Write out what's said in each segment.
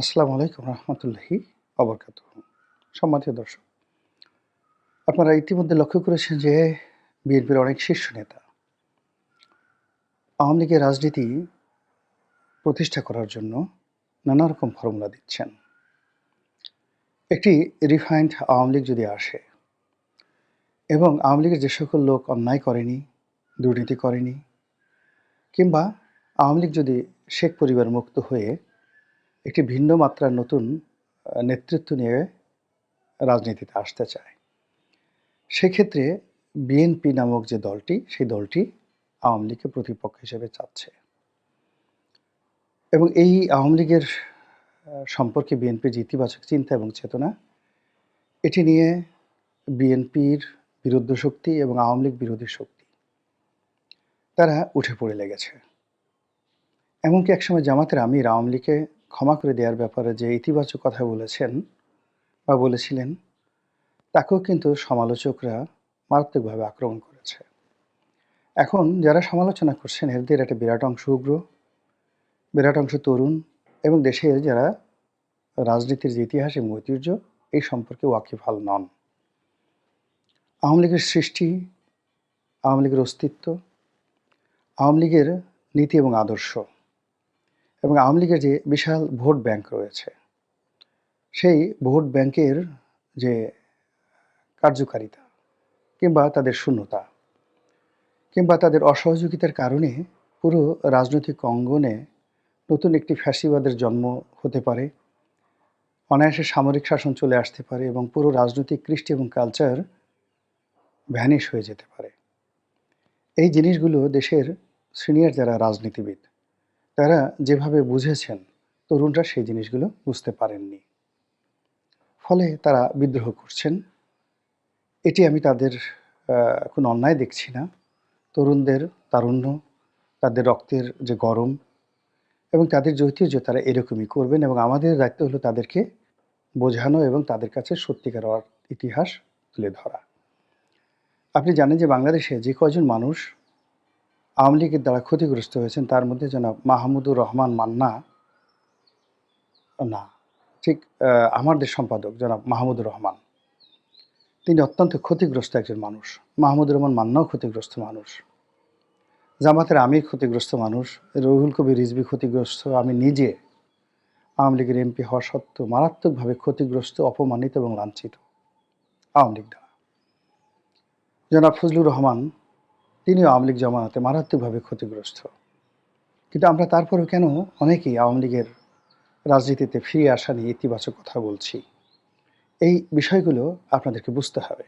আসসালামু আলাইকুম রহমতুল্লাহি অবরকাত সম্মানিত দর্শক, আপনারা ইতিমধ্যে লক্ষ্য করেছেন যে বিএনপির অনেক শীর্ষ নেতা আওয়ামী লীগের রাজনীতি প্রতিষ্ঠা করার জন্য নানা রকম ফর্মুলা দিচ্ছেন। একটি রিফাইন্ড আওয়ামী লীগ যদি আসে এবং আওয়ামী লীগের যে সকল লোক অন্যায় করেনি, দুর্নীতি করেনি, কিংবা আওয়ামী লীগ যদি শেখ পরিবার মুক্ত হয়ে একটি ভিন্ন মাত্রার নতুন নেতৃত্ব নিয়ে রাজনীতিতে আসতে চায়। সেক্ষেত্রে বিএনপি নামক যে দলটি, সেই দলটি আওয়ামী লীগকে প্রতিপক্ষ হিসেবে চাচ্ছে। এবং এই আওয়ামী লীগের সম্পর্কে বিএনপির ইতিবাচক চিন্তা এবং চেতনা, এটি নিয়ে বিএনপির বিরুদ্ধ শক্তি এবং আওয়ামী লীগ বিরোধী শক্তি, তারা উঠে পড়ে লেগেছে। এমনকি একসময় জামাতের আমির আওয়ামী লীগকে ক্ষমা করে দেওয়ার ব্যাপারে যে ইতিবাচক কথা বলেছেন বা বলেছিলেন, তাকেও কিন্তু সমালোচকরা মারাত্মকভাবে আক্রমণ করেছে। এখন যারা সমালোচনা করছেন, এদের একটা বিরাট অংশ উগ্র, বিরাট অংশ তরুণ এবং দেশের যারা রাজনীতির যে ইতিহাস এবং ঐতিহ্য, এই সম্পর্কে ওয়াকিফাল নন। আওয়ামী লীগের সৃষ্টি, আওয়ামী লীগের অস্তিত্ব, আওয়ামী লীগের নীতি এবং আদর্শ এবং আওয়ামী লীগের যে বিশাল ভোট ব্যাংক রয়েছে, সেই ভোট ব্যাংকের যে কার্যকারিতা কিংবা তাদের শূন্যতা কিংবা তাদের অসহযোগিতার কারণে পুরো রাজনৈতিক অঙ্গনে নতুন একটি ফ্যাসিবাদের জন্ম হতে পারে, অনায়াসে সামরিক শাসন চলে আসতে পারে এবং পুরো রাজনৈতিক কৃষ্টি এবং কালচার ভ্যানিশ হয়ে যেতে পারে। এই জিনিসগুলো দেশের সিনিয়র যারা রাজনীতিবিদ তারা যেভাবে বুঝেছেন, তরুণরা সেই জিনিসগুলো বুঝতে পারেননি। ফলে তারা বিদ্রোহ করছেন। এটি আমি তাদের কোনো অন্যায় দেখছি না। তরুণদের তারুণ্য, তাদের রক্তের যে গরম এবং তাদের যে তারা এরকমই করবেন এবং আমাদের দায়িত্ব হলো তাদেরকে বোঝানো এবং তাদের কাছে সত্যিকার ইতিহাস তুলে ধরা। আপনি জানেন যে বাংলাদেশে যে কয়জন মানুষ আওয়ামী লীগের দ্বারা ক্ষতিগ্রস্ত হয়েছেন, তার মধ্যে জনাব মাহমুদুর রহমান মান্না, না, ঠিক দেশ সম্পাদক জনাব মাহমুদুর রহমান। তিনি অত্যন্ত ক্ষতিগ্রস্ত একজন মানুষ। মাহমুদুর রহমান মান্নাও ক্ষতিগ্রস্ত মানুষ। জামাতের আমির ক্ষতিগ্রস্ত মানুষ। রহুল কবির রিজবি ক্ষতিগ্রস্ত। আমি নিজে আওয়ামী লীগের এমপি হওয়া সত্ত্বেও মারাত্মকভাবে ক্ষতিগ্রস্ত, অপমানিত এবং লাঞ্ছিত আওয়ামী লীগ দ্বারা। জনাব ফজলুর রহমান তিনিও আওয়ামী লীগ জমানাতে মারাত্মকভাবে ক্ষতিগ্রস্ত। কিন্তু আমরা তারপরেও কেন অনেকেই আওয়ামী লীগের রাজনীতিতে ফিরে আসা নিয়ে ইতিবাচক কথা বলছি? এই বিষয়গুলো আপনাদেরকে বুঝতে হবে।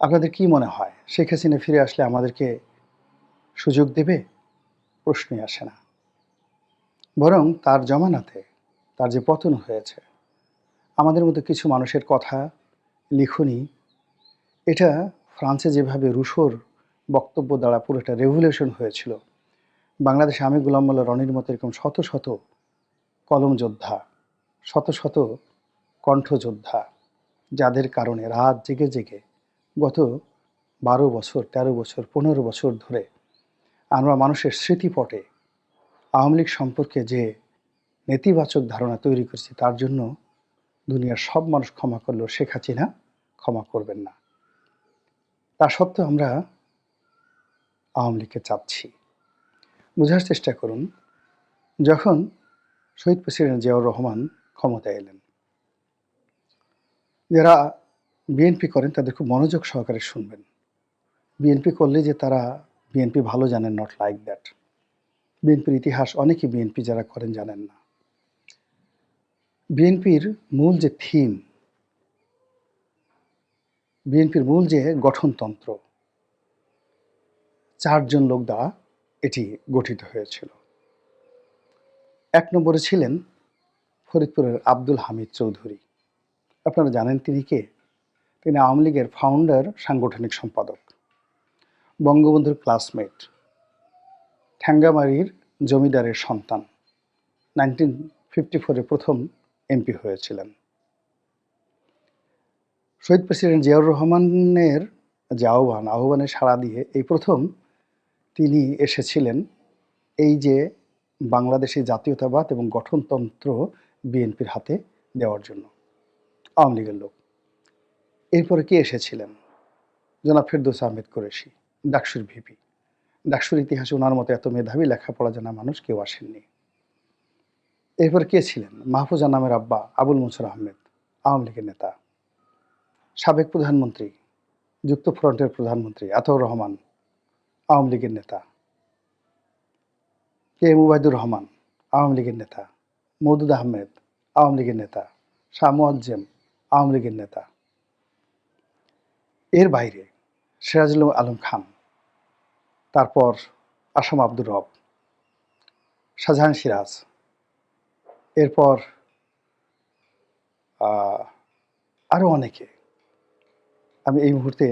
আপনাদের কি মনে হয়, শেখ হাসিনা ফিরে আসলে আমাদেরকে সুযোগ দেবে? প্রশ্নই আসে না। বরং তার জমানাতে তার যে পতন হয়েছে, আমাদের মতো কিছু মানুষের কথা লিখনি, এটা ফ্রান্সে যেভাবে রুশোর বক্তব্য দ্বারা পুরোটা রেভুলেশন হয়েছিল। বাংলাদেশে আমি গোলাম মোল্লা রনির মতো এরকম শত শত কলম যোদ্ধা, শত শত কণ্ঠযোদ্ধা যাদের কারণে রাত জেগে জেগে গত বারো বছর ১৩ বছর, পনেরো বছর ধরে আমরা মানুষের স্মৃতিপটে আওয়ামী লীগ সম্পর্কে যে নেতিবাচক ধারণা তৈরি করেছি, তার জন্য দুনিয়ার সব মানুষ ক্ষমা করলেও শেখ হাসিনা ক্ষমা করবেন না। তা সত্ত্বেও আমরা আওয়ামী লীগকে চাচ্ছি বোঝার চেষ্টা করুন, যখন শহীদ প্রেসিডেন্ট জিয়াউর রহমান ক্ষমতায় এলেন। যারা বিএনপি করেন তাদের খুব মনোযোগ সহকারে শুনবেন। বিএনপি করলে যে তারা বিএনপি ভালো জানেন নট লাইক দ্যাট বিএনপির ইতিহাস অনেকেই বিএনপি যারা করেন জানেন না। বিএনপির মূল যে থিম, বিএনপির মূল যে গঠনতন্ত্র চারজন লোক দ্বারা এটি গঠিত হয়েছিল। এক নম্বরে ছিলেন ফরিদপুরের আব্দুল হামিদ চৌধুরী। আপনারা জানেন তিনি কে? তিনি আওয়ামী লীগের ফাউন্ডার সাংগঠনিক সম্পাদক। বঙ্গবন্ধুর ক্লাসমেট ঠ্যাঙ্গামারির জমিদারের সন্তান। নাইনটিন ফিফটি ফোরে প্রথম এমপি হয়েছিলেন। শহীদ প্রেসিডেন্ট জিয়াউর রহমানের যে আহ্বান, আহ্বানে সাড়া দিয়ে এই প্রথম তিনি এসেছিলেন এই যে বাংলাদেশি জাতীয়তাবাদ এবং গঠনতন্ত্র বিএনপির হাতে দেওয়ার জন্য আওয়ামী লীগের লোক। এরপরে কে এসেছিলেন? জনাব ফেরদৌস আহমেদ কুরেশি, ডাকসুর ভিপি। ডাকসুর ইতিহাসে ওনার মতো এত মেধাবী, লেখাপড়া জানা মানুষ কেউ আসেননি। এরপর কে ছিলেন? মাহফুজা নামের আব্বা আবুল মনসুর আহমেদ, আওয়ামী লীগের নেতা। সাবেক প্রধানমন্ত্রী যুক্ত ফ্রন্টের প্রধানমন্ত্রী আতাউর রহমান আওয়ামী লীগের নেতা। কে? এম উবায়দুর রহমান, আওয়ামী লীগের নেতা। মৌদুদ আহমেদ, আওয়ামী লীগের নেতা। শাহ মুয়াজ্জেম, আওয়ামী লীগের নেতা। এর বাইরে সিরাজুল আলম খান, তারপর আসাম আব্দুর রব, শাহজাহান সিরাজ, এরপর আরও অনেকে। আমি এই মুহূর্তে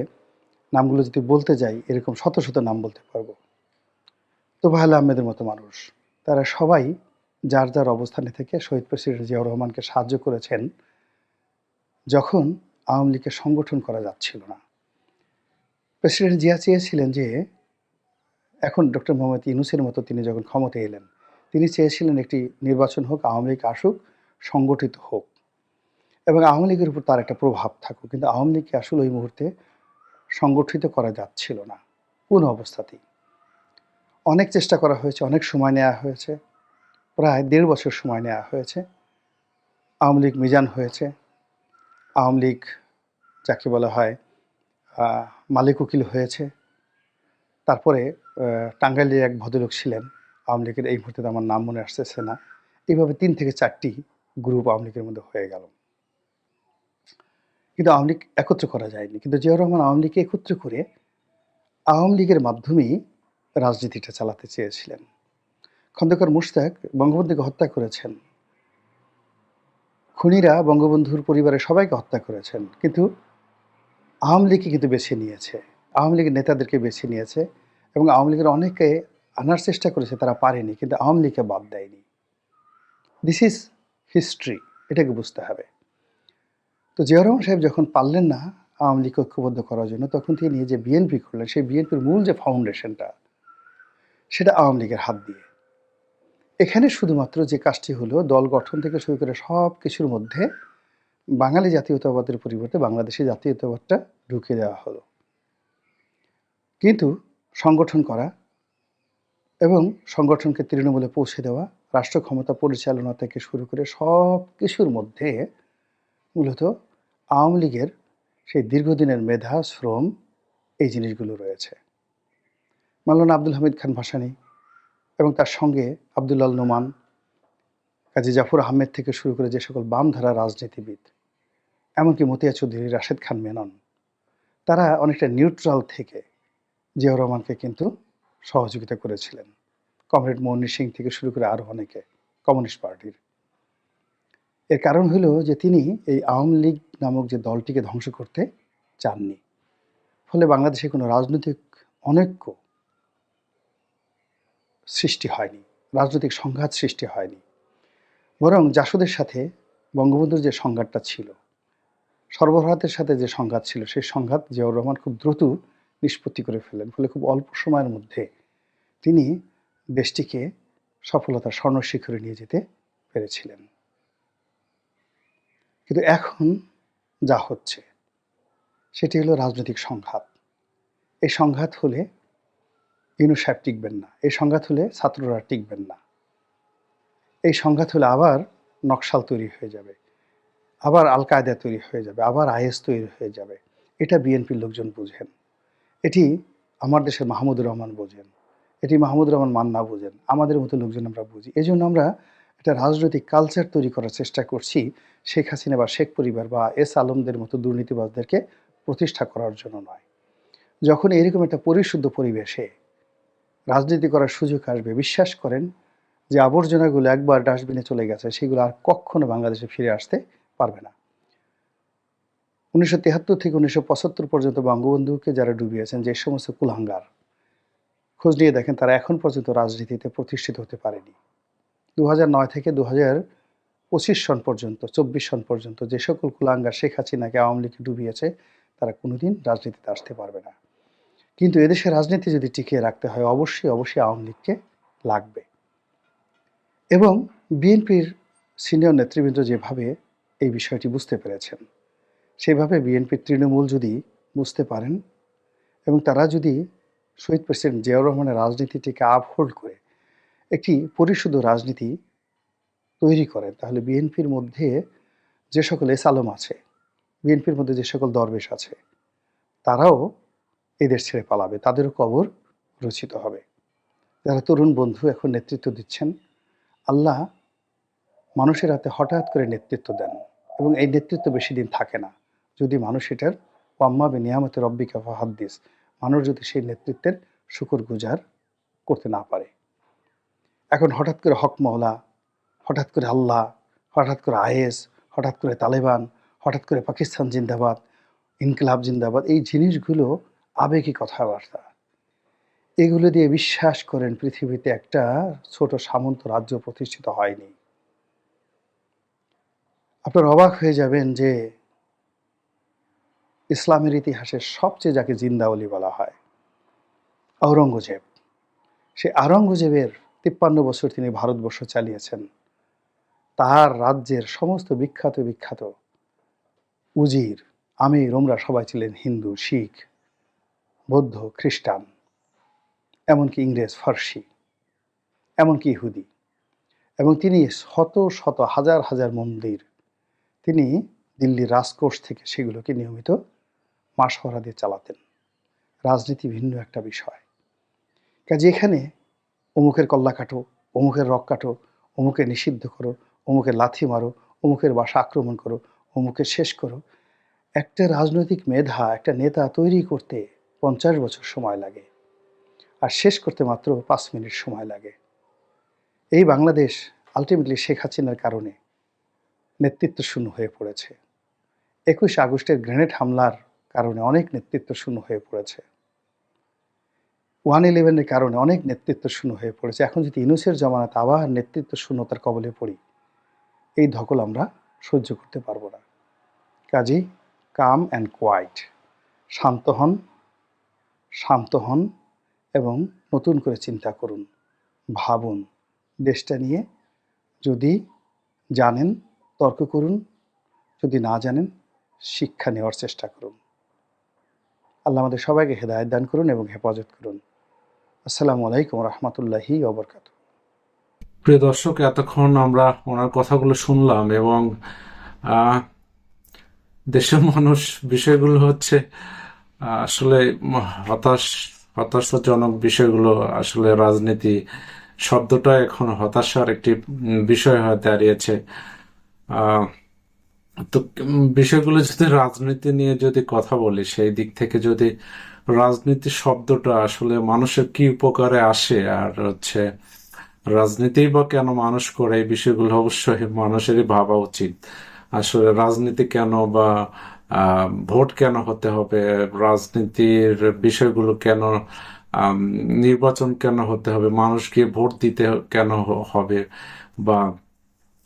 নামগুলো যদি বলতে যাই, এরকম শত শত নাম বলতে পারব। তোবাহাল আহমেদের মতো মানুষ, তারা সবাই যার যার অবস্থানে থেকে শহীদ প্রেসিডেন্ট জিয়াউর রহমানকে সাহায্য করেছেন, যখন আওয়ামী লীগের সংগঠন করা যাচ্ছিল না। প্রেসিডেন্ট জিয়া চেয়েছিলেন যে, এখন ডক্টর মোহাম্মদ ইনুসের মতো তিনি যখন ক্ষমতায় এলেন, তিনি চেয়েছিলেন একটি নির্বাচন হোক, আওয়ামী লীগ আসুক, সংগঠিত হোক। এবং আওয়ামী লীগের উপর তার একটা প্রভাব থাকুক, কিন্তু আওয়ামী লীগকে আসলে ওই মুহূর্তে সংগঠিত করা যাচ্ছিল না। কোন অবস্থাতেই। অনেক চেষ্টা করা হয়েছে, অনেক সময় নেওয়া হয়েছে। প্রায় দেড় বছর সময় নেওয়া হয়েছে। আওয়ামী লীগ মিজান হয়েছে। আওয়ামী লীগ যাকে বলা হয় মালিক উকিল হয়েছে। তারপরে টাঙ্গাইলের এক ভদ্রলোক ছিলেন। আওয়ামী লীগের এই মুহূর্তে আমার নাম মনে আসতেছে না। এইভাবে তিন থেকে চারটি গ্রুপ আওয়ামী লীগের মধ্যে হয়ে গেল। কিন্তু আওয়ামী লীগ একত্র করা যায়নি। কিন্তু জিয়াউর রহমান আওয়ামী লীগকে একত্র করে আওয়ামী লীগের মাধ্যমেই রাজনীতিটা চালাতে চেয়েছিলেন। খন্দকার মুশতাক বঙ্গবন্ধুকে হত্যা করেছেন। খুনিরা বঙ্গবন্ধুর পরিবারের সবাইকে হত্যা করেছেন। কিন্তু আওয়ামী লীগকে কিন্তু বেছে নিয়েছে। আওয়ামী লীগের নেতাদেরকে বেছে নিয়েছে এবং আওয়ামী লীগের অনেকে আনার চেষ্টা করেছে, তারা পারেনি, কিন্তু আওয়ামী লীগকে বাদ দেয়নি। দিস ইজ হিস্ট্রি এটাকে বুঝতে হবে। তো জিয়া রহমান সাহেব যখন পারলেন না আওয়ামী লীগকে ঐক্যবদ্ধ করার জন্য, তখন তিনি যে বিএনপি করলেন, সেই বিএনপির মূল যে ফাউন্ডেশনটা সেটা আওয়ামী লীগের হাত দিয়ে। এখানে শুধুমাত্র যে কাজটি হলো, দল গঠন থেকে শুরু করে সব কিছুর মধ্যে বাঙালি জাতীয়তাবাদের পরিবর্তে বাংলাদেশি জাতীয়তাবাদটা ঢুকিয়ে দেওয়া হলো। কিন্তু সংগঠন করা এবং সংগঠনকে তৃণমূলে পৌঁছে দেওয়া রাষ্ট্র ক্ষমতা পরিচালনা থেকে শুরু করে সব কিছুর মধ্যে মূলত আওয়ামী লীগের সেই দীর্ঘদিনের মেধা, শ্রম এই জিনিসগুলো রয়েছে। মাল্লানা আব্দুল হামিদ খান ভাসানি এবং তার সঙ্গে আবদুল্লাল নোমান, কাজী জাফর আহমেদ থেকে শুরু করে যে সকল বামধারা রাজনীতিবিদ, এমনকি মতিয়া চৌধুরী, রাশেদ খান মেনন, তারা অনেকটা নিউট্রাল থেকে জিয়াউর রহমানকে কিন্তু সহযোগিতা করেছিলেন। কমরেড মৌনী সিং থেকে শুরু করে আরও অনেকে, কমিউনিস্ট পার্টির। এর কারণ হলো যে তিনি এই আওয়ামী লীগ নামক যে দলটিকে ধ্বংস করতে চাননি। ফলে বাংলাদেশে কোনো রাজনৈতিক অনৈক্য সৃষ্টি হয়নি, রাজনৈতিক সংঘাত সৃষ্টি হয়নি। বরং জাসদের সাথে বঙ্গবন্ধুর যে সংঘাতটা ছিল সর্বভারতের সাথে যে সংঘাত ছিল, সেই সংঘাত জিয়াউর রহমান খুব দ্রুত নিষ্পত্তি করে ফেলেন। ফলে খুব অল্প সময়ের মধ্যে তিনি দেশটিকে সফলতার স্বর্ণ শিখরে নিয়ে যেতে পেরেছিলেন। কিন্তু এখন যা হচ্ছে, সেটি হলো রাজনৈতিক সংঘাত। এই সংঘাত হলে ইনু সাহেব টিকবেন না, এই সংঘাত হলে ছাত্ররা টিকবেন না। এই সংঘাত হলে আবার নকশাল তৈরি হয়ে যাবে, আবার আল কায়দা তৈরি হয়ে যাবে, আবার আইএস তৈরি হয়ে যাবে। এটা বিএনপির লোকজন বুঝেন, এটি আমার দেশের মাহমুদুর রহমান বোঝেন, এটি মাহমুদুর রহমান মান্না বোঝেন, আমাদের মতো লোকজন আমরা বুঝি। এই জন্য আমরা একটা রাজনৈতিক কালচার তৈরি করার চেষ্টা করছি শেখ হাসিনা বা শেখ পরিবার বা এস আলমদের মতো দুর্নীতিবাজদেরকে প্রতিষ্ঠা করার জন্য নয়। যখন এরকম একটা পরিশুদ্ধ পরিবেশে রাজনীতি করার সুযোগ আসবে, বিশ্বাস করেন যে আবর্জনাগুলো একবার ডাস্টবিনে চলে গেছে, সেগুলো আর কখনো বাংলাদেশে ফিরে আসতে পারবে না। উনিশশো তেহাত্তর থেকে উনিশশো পঁচাত্তর পর্যন্ত বঙ্গবন্ধুকে যারা ডুবিয়েছেন, যে সমস্ত কুলাঙ্গার, খোঁজ নিয়ে দেখেন তারা এখন পর্যন্ত রাজনীতিতে প্রতিষ্ঠিত হতে পারেনি। দু নয় থেকে দু পঁচিশ সন পর্যন্ত, চব্বিশ সন পর্যন্ত যে সকল কুলাঙ্গার শেখ হাসিনাকে আওয়ামী লীগে ডুবিয়েছে, তারা কোনোদিন রাজনীতিতে আসতে পারবে না। কিন্তু এদেশের রাজনীতি যদি টিকিয়ে রাখতে হয়, অবশ্যই অবশ্যই আওয়ামী লীগকে লাগবে। এবং বিএনপির সিনিয়র নেতৃবৃন্দ যেভাবে এই বিষয়টি বুঝতে পেরেছেন, সেভাবে বিএনপির তৃণমূল যদি বুঝতে পারেন এবং তারা যদি শহীদ প্রেসিডেন্ট জিয়াউর রহমানের রাজনীতিটিকে আপহোল্ড করে একটি পরিশুদ্ধ রাজনীতি তৈরি করেন। তাহলে বিএনপির মধ্যে যে সকল এসালম আছে, বিএনপির মধ্যে যে সকল দরবেশ আছে, তারাও এদের ছেড়ে পালাবে, তাদেরও কবর রচিত হবে। যারা তরুণ বন্ধু এখন নেতৃত্ব দিচ্ছেন, আল্লাহ মানুষের হাতে হঠাৎ করে নেতৃত্ব দেন এবং এই নেতৃত্ব বেশি দিন থাকে না। যদি মানুষ এটার ওয়াম্মা নিয়ামতের নিয়ামতে রব্বিকা ফাহাদ্দিস, মানুষ যদি সেই নেতৃত্বের শুকর গুজার করতে না পারে। এখন হঠাৎ করে হক মহলা, হঠাৎ করে আল্লাহ, হঠাৎ করে আইএস, হঠাৎ করে তালেবান, হঠাৎ করে পাকিস্তান জিন্দাবাদ, ইনকলাব জিন্দাবাদ, এই জিনিসগুলো আবেগী কথাবার্তা। এগুলো দিয়ে বিশ্বাস করেন পৃথিবীতে একটা ছোট সামন্ত রাজ্য প্রতিষ্ঠিত হয়নি। আপনার অবাক হয়ে যাবেন যে ইসলামের ইতিহাসের সবচেয়ে যাকে জিন্দাওলি বলা হয় আওরঙ্গজেব সে আওরঙ্গজেবের তিপ্পান্ন বছর তিনি ভারতবর্ষ চালিয়েছেন। তার রাজ্যের সমস্ত বিখ্যাত বিখ্যাত উজির, আমির ওমরা সবাই ছিলেন হিন্দু, শিখ, বৌদ্ধ, খ্রিস্টান, এমনকি ইংরেজ, ফার্সি, এমনকি ইহুদি। এবং তিনি শত শত, হাজার হাজার মন্দির তিনি দিল্লির রাজকোষ থেকে সেগুলোকে নিয়মিত মাসহরা দিয়ে চালাতেন। রাজনীতি ভিন্ন একটা বিষয়। কাজে এখানে অমুকের কল্লা কাটো, অমুকের রক কাটো, অমুকে নিষিদ্ধ করো, অমুকের লাথি মারো, অমুকের বাসা আক্রমণ করো অমুকে শেষ করো। একটা রাজনৈতিক মেধা, একটা নেতা তৈরি করতে পঞ্চাশ বছর সময় লাগে আর শেষ করতে মাত্র পাঁচ মিনিট সময় লাগে। এই বাংলাদেশ আলটিমেটলি শেখ হাসিনার কারণে নেতৃত্ব শূন্য হয়ে পড়েছে। একুশ আগস্টের গ্রেনেড হামলার কারণে অনেক নেতৃত্ব শূন্য হয়ে পড়েছে। ওয়ান ইলেভেনের কারণে অনেক নেতৃত্ব শূন্য হয়ে পড়েছে। এখন যদি ইনুসের জমানাতে আবার নেতৃত্ব শূন্যতার কবলে পড়ি, এই ধকল আমরা সহ্য করতে পারব না। কাজেই কাম অ্যান্ড কোয়াইট, শান্ত হন শান্ত হন এবং নতুন করে চিন্তা করুন, ভাবুন, দেশটা নিয়ে যদি জানেন, তর্ক করুন, যদি না জানেন, শিক্ষা নেওয়ার চেষ্টা করুন। আল্লাহ আমাদের সবাইকে হেদায়ত দান করুন এবং হেফাজত করুন। আসসালামু আলাইকুম রহমতুল্লাহি ওবরকাত প্রিয় দর্শক, এতক্ষণ আমরা ওনার কথাগুলো শুনলাম এবং দেশের মানুষ বিষয়গুলো হচ্ছে আসলে হতাশ, হতাশাজনক বিষয়গুলো, আসলে রাজনীতি শব্দটা এখন হতাশার একটি বিষয় হয়ে দাঁড়িয়েছে। তো বিষয়গুলো যদি রাজনীতি নিয়ে যদি কথা বলি, সেই দিক থেকে যদি রাজনীতি শব্দটা আসলে মানুষের কি উপকারে আসে আর হচ্ছে রাজনীতি বা কেন মানুষ করে এই বিষয়গুলো অবশ্যই মানুষেরই ভাবা উচিত। আসলে রাজনীতি কেন বা ভোট কেন হতে হবে, রাজনীতির বিষয়গুলো কেন নির্বাচন কেন হতে হবে, মানুষকে ভোট দিতে কেন হবে বা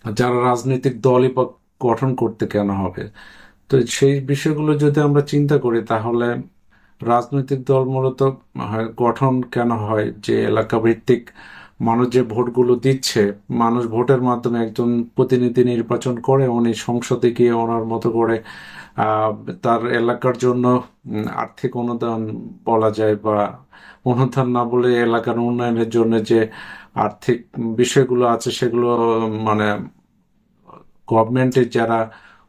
যারা রাজনৈতিক দলই বা গঠন করতে কেন হবে। তো সেই বিষয়গুলো যদি আমরা চিন্তা করি তাহলে রাজনৈতিক দল মূলত গঠন কেন হয়, যে এলাকা ভিত্তিক মানুষ যে ভোটগুলো দিচ্ছে, মানুষ ভোটের মাধ্যমে একজন প্রতিনিধি নির্বাচন করে, উনি সংসদে গিয়ে ওনার মতো করে তার এলাকার জন্য আর্থিক অনুদান বলা যায় বা অনুদান না বলে এলাকার উন্নয়নের জন্য যে আর্থিক বিষয়গুলো আছে, সেগুলো মানে গভর্নমেন্টের যারা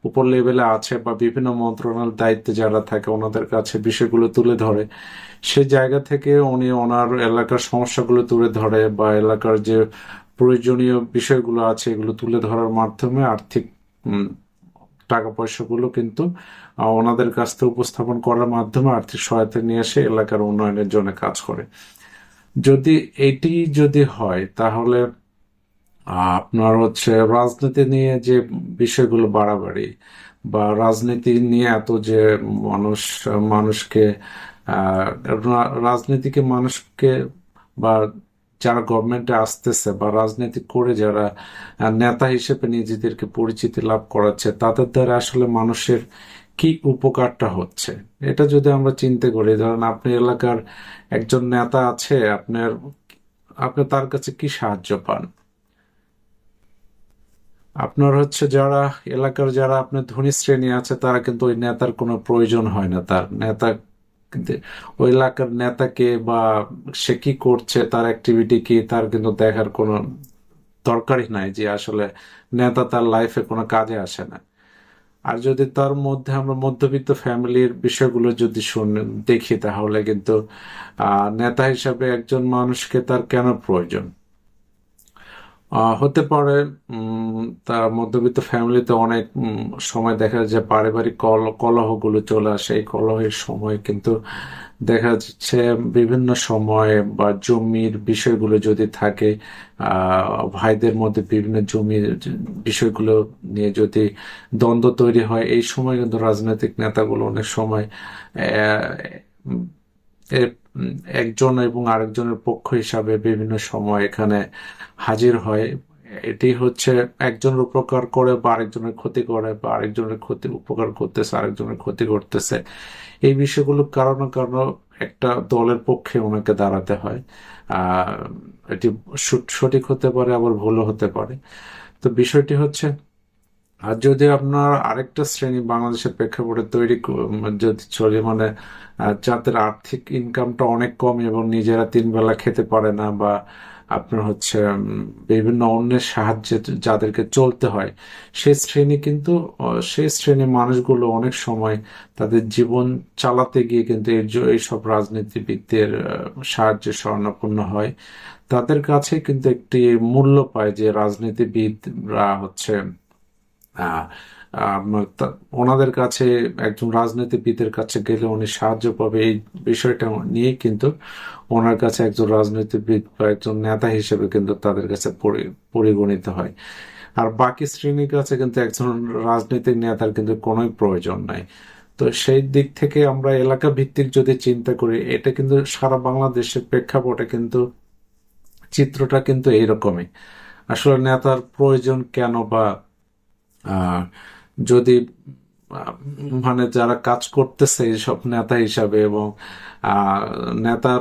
উপর লেভেলে আছে বা বিভিন্ন মন্ত্রণালয়ের দায়িত্বে যারা থাকে ওনাদের কাছে বিষয়গুলো তুলে ধরে। সে জায়গা থেকে উনি ওনার এলাকার সমস্যাগুলো তুলে ধরে বা এলাকার যে প্রয়োজনীয় বিষয়গুলো আছে এগুলো তুলে ধরার মাধ্যমে আর্থিক টাকা পয়সাগুলো কিন্তু ওনাদের কাছ থেকে উপস্থাপন করার মাধ্যমে আর্থিক সহায়তা নিয়ে এসে এলাকার উন্নয়নের জন্য কাজ করে। যদি এটি যদি হয়, তাহলে আপনার হচ্ছে রাজনীতি নিয়ে যে বিষয়গুলো বাড়াবাড়ি বা রাজনীতি নিয়ে এত যে মানুষ, মানুষকে রাজনীতিকে মানুষকে বা যারা গভর্নমেন্টে আসতেছে বা রাজনীতি করে যারা নেতা হিসেবে নিজেদেরকে পরিচিতি লাভ করাচ্ছে, তাদের দ্বারা আসলে মানুষের কি উপকারটা হচ্ছে? এটা যদি আমরা চিন্তা করি, ধরেন আপনি এলাকার একজন নেতা আছে, আপনার, আপনি তার কাছে কি সাহায্য পান? আপনার হচ্ছে যারা, এলাকার যারা আপনার ধনী শ্রেণি আছে, তারা কিন্তু ওই নেতার কোনো প্রয়োজন হয় না। তার নেতা ওই এলাকার নেতাকে বা সে কি করছে, তার অ্যাক্টিভিটি কি, তার কিন্তু দেখার কোনো দরকারই নাই যে আসলে নেতা তার লাইফে কোনো কাজে আসে না। আর যদি তার মধ্যে আমরা মধ্যবিত্ত ফ্যামিলির বিষয়গুলো যদি শুনে, দেখি, তাহলে কিন্তু নেতা হিসাবে একজন মানুষকে তার কেন প্রয়োজন? হতে পারে তার মধ্যবিত্ত ফ্যামিলিতে অনেক সময় দেখা যায় যে পারিবারিক কল, কলহগুলো চলে আসে। এই কলহের সময় কিন্তু দেখা যাচ্ছে বিভিন্ন সময় বা জমির বিষয়গুলো যদি থাকে ভাইদের মধ্যে বিভিন্ন জমির বিষয়গুলো নিয়ে যদি দ্বন্দ্ব তৈরি হয়, এই সময় কিন্তু রাজনৈতিক নেতাগুলো অনেক সময় একজন এবং আরেকজনের পক্ষ হিসাবে বিভিন্ন সময় এখানে হাজির হয়। এটি হচ্ছে একজনের উপকার করে বা আরেকজনের ক্ষতি করে বা আরেকজনের ক্ষতি উপকার করতেছে, আরেকজনের ক্ষতি করতেছে। এই বিষয়গুলো কারও না কারও একটা দলের পক্ষে ওনাকে দাঁড়াতে হয়। আহ এটি সঠিক হতে পারে, আবার ভুলও হতে পারে। তো বিষয়টি হচ্ছে আর যদি আপনার আরেকটা শ্রেণি বাংলাদেশের প্রেক্ষাপটে তৈরি যদি চলে মানে যাদের আর্থিক ইনকামটা অনেক কম এবং নিজেরা তিন বেলা খেতে পারে না বা আপনার হচ্ছে বিভিন্ন অন্যের সাহায্যে যাদেরকে চলতে হয় সেই শ্রেণি কিন্তু সেই শ্রেণির মানুষগুলো অনেক সময় তাদের জীবন চালাতে গিয়ে কিন্তু এই এইসব রাজনীতিবিদদের সাহায্যে স্বর্ণাপন্ন হয়। তাদের কাছে কিন্তু একটি মূল্য পায় যে রাজনীতিবিদরা হচ্ছে ওনাদের কাছে একজন রাজনীতিবিদের কাছে গেলে উনি সাহায্য পাবে এই বিষয়টা নিয়ে, কিন্তু ওনার কাছে একজন রাজনীতিবিদ বা একজন নেতা হিসেবে কিন্তু তাদের কাছে পরি- পরিগণিত হয়। আর বাকি শ্রেণির কাছে কিন্তু একজন রাজনৈতিক নেতার কিন্তু কোনোই প্রয়োজন নাই। তো সেই দিক থেকে আমরা এলাকা ভিত্তিক যদি চিন্তা করি, এটা কিন্তু সারা বাংলাদেশের প্রেক্ষাপটে কিন্তু চিত্রটা কিন্তু এইরকমই। আসলে নেতার প্রয়োজন কেন বা যদি মানে যারা কাজ করতেছে এইসব নেতা হিসাবে এবং নেতা,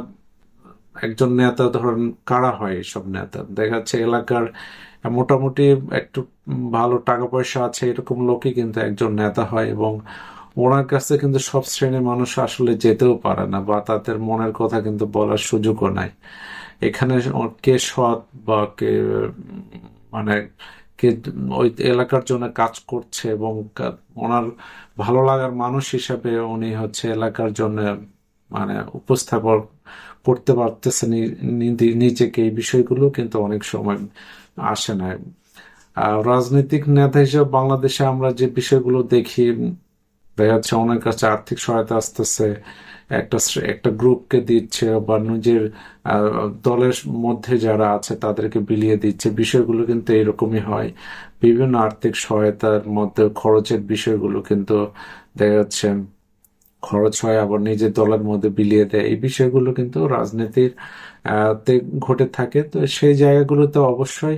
একজন নেতা ধরেন কারা হয় এইসব নেতা? দেখা যাচ্ছে এলাকার মোটামুটি একটু ভালো টাকা পয়সা আছে এরকম লোকই কিন্তু একজন নেতা হয় এবং ওনার কাছে কিন্তু সব শ্রেণির মানুষ আসলে যেতেও পারে না বা তাদের মনের কথা কিন্তু বলার সুযোগও নাই। এখানে কে সৎ বা কে মানে কে ওই এলাকার জন্য কাজ করছে এবং ওনার ভালো লাগার মানুষ হিসাবে উনি হচ্ছে এলাকার জন্য মানে উপস্থাপন করতে পারতেছে নিজেকে এই বিষয়গুলো কিন্তু অনেক সময় আসে না আর রাজনৈতিক নেতা হিসেবে বাংলাদেশে আমরা যে বিষয়গুলো দেখি, দেখা যাচ্ছে ওনার কাছে আর্থিক সহায়তা আসতেছে একটা একটা গ্রুপকে দিচ্ছে বা নিজের দলের মধ্যে যারা আছে তাদেরকে বিলিয়ে দিচ্ছে। বিষয়গুলো কিন্তু এরকমই হয়। বিভিন্ন আর্থিক সহায়তার মধ্যে খরচের বিষয়গুলো কিন্তু দেখা যাচ্ছে খরচ হয়, আবার নিজের দলের মধ্যে বিলিয়ে দেয়। এই বিষয়গুলো কিন্তু রাজনীতির ঘটে থাকে। তো সেই জায়গাগুলোতে অবশ্যই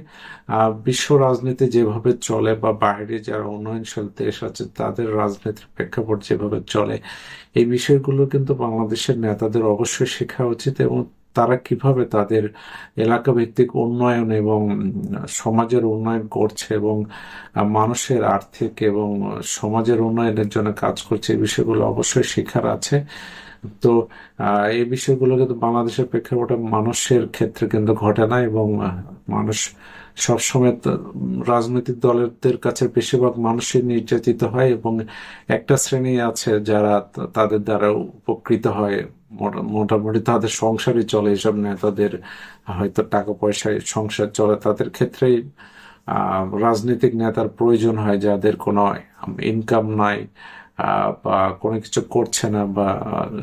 বিশ্ব রাজনীতি যেভাবে চলে বা বাইরে যারা উন্নয়নশীল দেশ আছে, তাদের রাজনীতির প্রেক্ষাপট যেভাবে চলে, এই বিষয়গুলো কিন্তু বাংলাদেশের নেতাদের অবশ্যই শেখা উচিত এবং তারা কীভাবে তাদের এলাকা ভিত্তিক উন্নয়ন এবং সমাজের উন্নয়ন করছে এবং মানুষের আর্থিক এবং সমাজের উন্নয়নের জন্য কাজ করছে, এই বিষয়গুলো অবশ্যই শেখার আছে। তো এই বিষয়গুলো কিন্তু বাংলাদেশের প্রেক্ষাপটে মানুষের ক্ষেত্রে কিন্তু ঘটে না এবং মানুষ সবসময় রাজনৈতিক দলের কাছে বেশিরভাগ মানুষই নির্যাতিত হয় এবং একটা শ্রেণি আছে যারা তাদের দ্বারা উপকৃত হয়। মোটা- মোটামুটি তাদের সংসারই চলে এসব নেতাদের হয়তো টাকা পয়সায় সংসার চলে। তাদের ক্ষেত্রেই রাজনৈতিক নেতার প্রয়োজন হয় যাদের কোনো ইনকাম নাই বা কোনো কিছু করছে না বা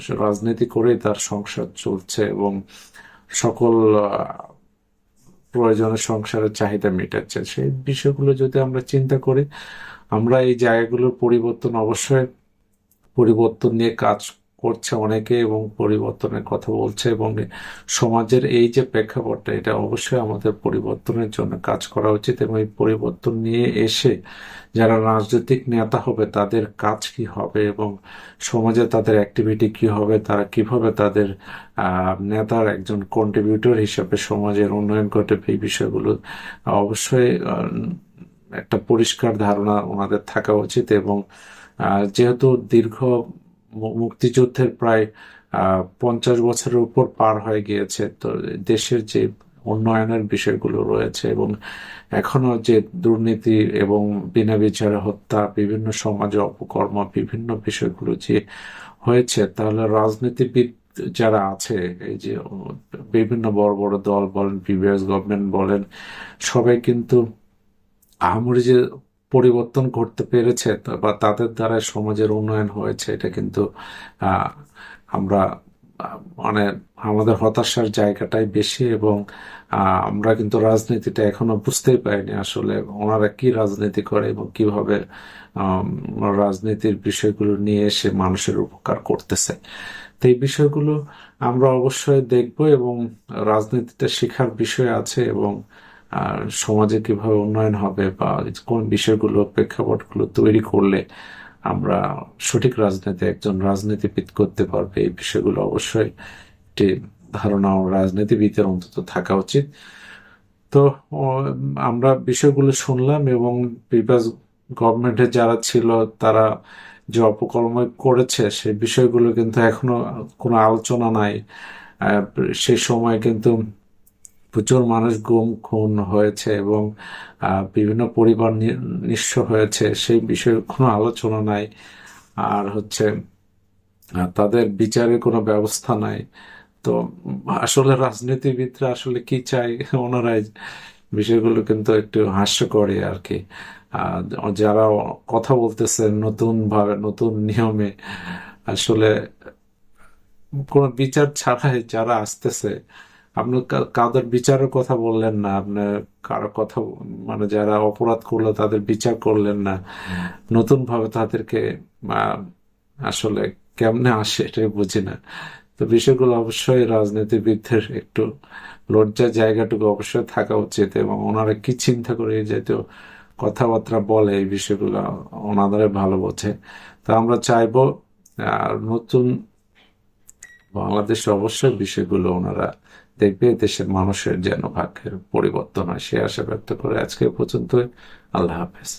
রাজনীতি করেই তার সংসার চলছে এবং সকল প্রয়োজনে সংসারের চাহিদা মেটাচ্ছে। সেই বিষয়গুলো যদি আমরা চিন্তা করি, আমরা এই জায়গাগুলোর পরিবর্তন অবশ্যই পরিবর্তন নিয়ে কাজ করছে অনেকে এবং পরিবর্তনের কথা বলছে এবং সমাজের এই যে প্রেক্ষাপটটা, এটা অবশ্যই আমাদের পরিবর্তনের জন্য কাজ করা উচিত এবং এই পরিবর্তন নিয়ে এসে যারা রাজনৈতিক নেতা হবে, তাদের কাজ কি হবে এবং সমাজে তাদের অ্যাক্টিভিটি কি হবে, তারা কীভাবে তাদের নেতার একজন কন্ট্রিবিউটর হিসেবে সমাজের উন্নয়ন ঘটবে, এই বিষয়গুলো অবশ্যই একটা পরিষ্কার ধারণা ওনাদের থাকা উচিত এবং যেহেতু দীর্ঘ মুক্তিযুদ্ধের প্রায় পঞ্চাশ বছরের উপর পার হয়ে গিয়েছে। তো দেশের যে উন্নয়নের বিষয়গুলো রয়েছে এবং এখনও যে দুর্নীতি এবং বিনা বিচারে হত্যা, বিভিন্ন সমাজে অপকর্ম, বিভিন্ন বিষয়গুলো যে হয়েছে, তাহলে রাজনীতিবিদ যারা আছে, এই যে বিভিন্ন বড় বড় দল বলেন প্রিভিয়াস গভর্নমেন্ট বলেন, সবাই কিন্তু আহামরি যে পরিবর্তন করতে পেরেছে বা তাদের দ্বারা সমাজের উন্নয়ন হয়েছে, এটা কিন্তু আমরা মানে আমাদের হতাশার জায়গাটাই বেশি এবং আমরা কিন্তু রাজনীতিটা এখনও বুঝতেই পারিনি আসলে ওনারা কি রাজনীতি করে এবং কীভাবে রাজনীতির বিষয়গুলো নিয়ে এসে মানুষের উপকার করতেছে। তো এই বিষয়গুলো আমরা অবশ্যই দেখব এবং রাজনীতিটা শেখার বিষয় আছে এবং আর সমাজে কীভাবে উন্নয়ন হবে বা কোন বিষয়গুলো প্রেক্ষাপটগুলো তৈরি করলে আমরা সঠিক রাজনীতি একজন রাজনীতিবিদ করতে পারবে, এই বিষয়গুলো অবশ্যই একটি ধারণা রাজনীতিবিদের অন্তত থাকা উচিত। তো আমরা বিষয়গুলো শুনলাম এবং প্রিভিয়াস গভর্নমেন্টে যারা ছিল তারা যে অপকর্ম করেছে সেই বিষয়গুলো কিন্তু এখনও কোনো আলোচনা নাই। সেই সময় কিন্তু প্রচুর মানুষ গুম, খুন হয়েছে এবং বিভিন্ন পরিবার নিঃস্ব হয়েছে, সেই বিষয়ে কোনো আলোচনা নাই। আর হচ্ছে তাদের বিচারের কোনো ব্যবস্থা নাই। তো, আসলে রাজনীতিবিদরা আসলে কি চায় ওনারাই বিষয়গুলো কিন্তু একটু হাস্যকরই আর কি যারা কথা বলতেছে নতুন ভাবে, নতুন নিয়মে, আসলে কোনো বিচার ছাড়াই যারা আসতেছে আপনি কাদের বিচারের কথা বললেন না, আপনি কারও কথা মানে যারা অপরাধ করল তাদের বিচার করলেন না নতুন ভাবে তাদেরকে আসলে কেমনে আসে এটাই বুঝি না। তো বিষয়গুলো অবশ্যই রাজনীতিবিদদের একটু লজ্জার জায়গাটুকু অবশ্যই থাকা উচিত এবং ওনারা কি চিন্তা করে জাতীয় কথাবার্তা বলে এই বিষয়গুলো ওনাদের ভালো বোঝে। তো আমরা চাইব নতুন বাংলাদেশে অবশ্যই বিষয়গুলো ওনারা দেখবে দেশের মানুষের যেন ভাগ্যের পরিবর্তন হয়, সে আশা ব্যক্ত করে আজকে পর্যন্ত আল্লাহ হাফেজ।